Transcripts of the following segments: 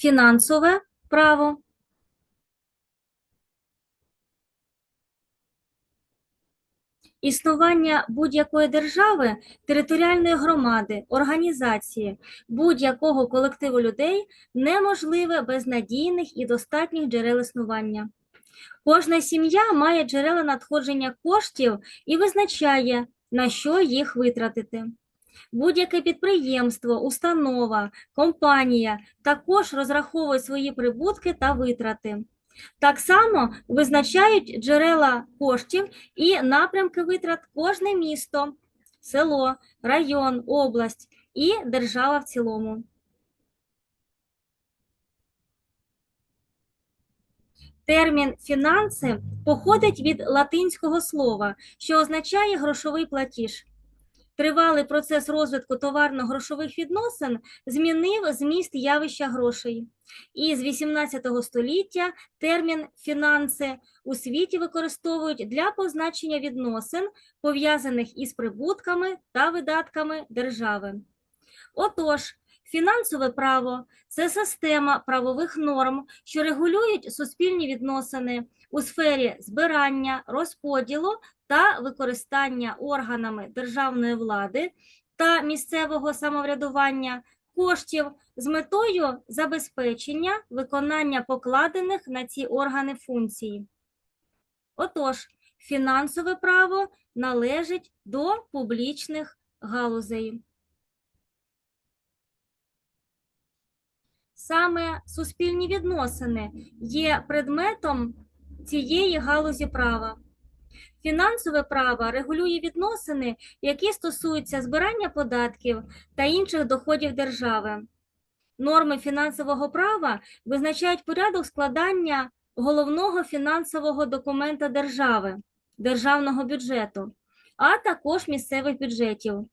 фінансове право, існування будь-якої держави, територіальної громади, організації, будь-якого колективу людей неможливе без надійних і достатніх джерел існування. Кожна сім'я має джерела надходження коштів і визначає, на що їх витратити. Будь-яке підприємство, установа, компанія також розраховують свої прибутки та витрати. Так само визначають джерела коштів і напрямки витрат кожне місто, село, район, область і держава в цілому. Термін фінанси походить від латинського слова, що означає грошовий платіж. Тривалий процес розвитку товарно-грошових відносин змінив зміст явища грошей. І з 18 століття термін фінанси у світі використовують для позначення відносин, пов'язаних із прибутками та видатками держави. Отож, фінансове право це система правових норм, що регулюють суспільні відносини у сфері збирання, розподілу та використання органами державної влади та місцевого самоврядування коштів з метою забезпечення виконання покладених на ці органи функцій. Отож, фінансове право належить до публічних галузей. Саме суспільні відносини є предметом цієї галузі права. Фінансове право регулює відносини, які стосуються збирання податків та інших доходів держави. Норми фінансового права визначають порядок складання головного фінансового документа держави, державного бюджету, а також місцевих бюджетів.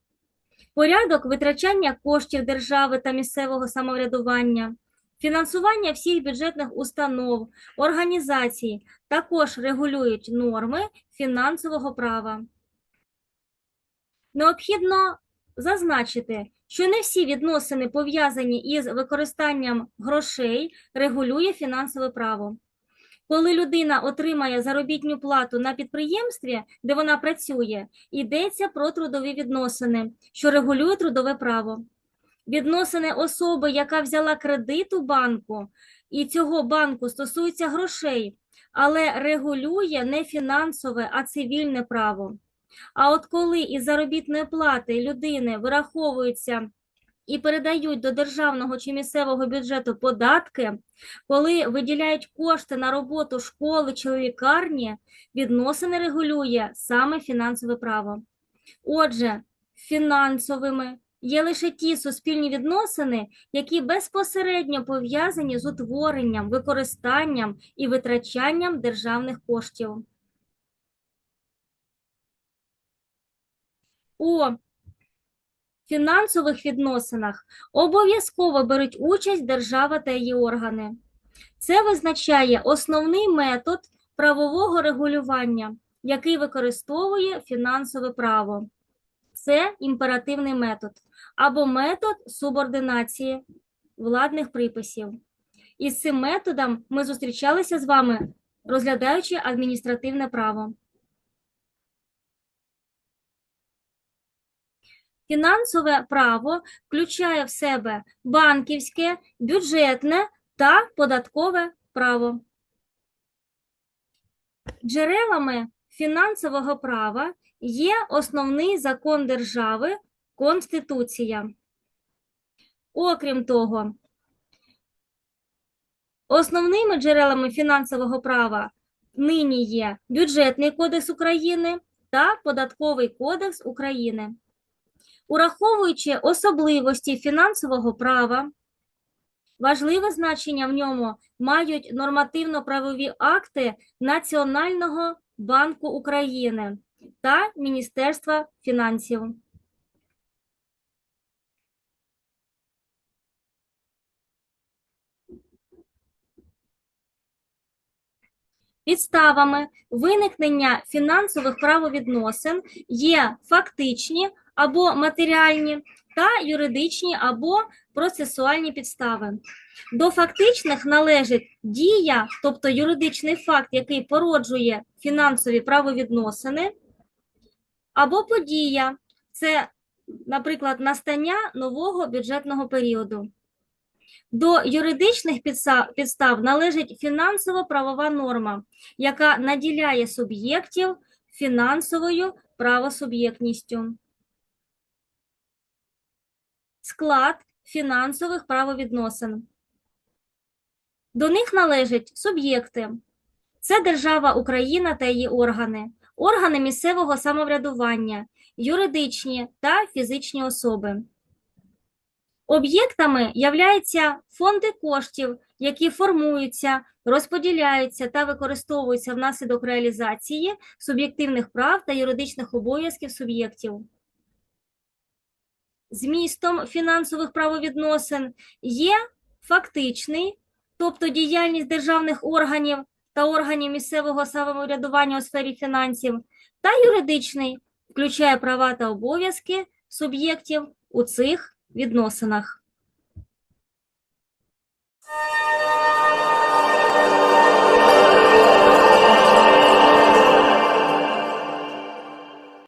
Порядок витрачання коштів держави та місцевого самоврядування, фінансування всіх бюджетних установ, організацій також регулюють норми фінансового права. Необхідно зазначити, що не всі відносини, пов'язані із використанням грошей, регулює фінансове право. Коли людина отримає заробітну плату на підприємстві, де вона працює, йдеться про трудові відносини, що регулює трудове право. Відносини особи, яка взяла кредит у банку, і цього банку стосується грошей, але регулює не фінансове, а цивільне право. А от коли із заробітної плати людини вираховуються і передають до державного чи місцевого бюджету податки, коли виділяють кошти на роботу школи чи лікарні, відносини регулює саме фінансове право. Отже, фінансовими є лише ті суспільні відносини, які безпосередньо пов'язані з утворенням, використанням і витрачанням державних коштів. У фінансових відносинах обов'язково беруть участь держава та її органи. Це визначає основний метод правового регулювання, який використовує фінансове право. Це імперативний метод або метод субординації владних приписів. І з цим методом ми зустрічалися з вами, розглядаючи адміністративне право. Фінансове право включає в себе банківське, бюджетне та податкове право. Джерелами фінансового права є основний закон держави Конституція. Окрім того, основними джерелами фінансового права нині є Бюджетний кодекс України та Податковий кодекс України. Ураховуючи особливості фінансового права, важливе значення в ньому мають нормативно-правові акти Національного банку України та Міністерства фінансів. Підставами виникнення фінансових правовідносин є фактичні або матеріальні та юридичні або процесуальні підстави. До фактичних належить дія, тобто юридичний факт, який породжує фінансові правовідносини, або подія це, наприклад, настання нового бюджетного періоду. До юридичних підстав належить фінансово-правова норма, яка наділяє суб'єктів фінансовою правосуб'єктністю. Склад фінансових правовідносин. До них належать суб'єкти. Це держава Україна та її органи, органи місцевого самоврядування, юридичні та фізичні особи. Об'єктами являються фонди коштів, які формуються, розподіляються та використовуються внаслідок реалізації суб'єктивних прав та юридичних обов'язків суб'єктів. Змістом фінансових правовідносин є фактичний, тобто діяльність державних органів та органів місцевого самоврядування у сфері фінансів, та юридичний, включає права та обов'язки суб'єктів у цих відносинах.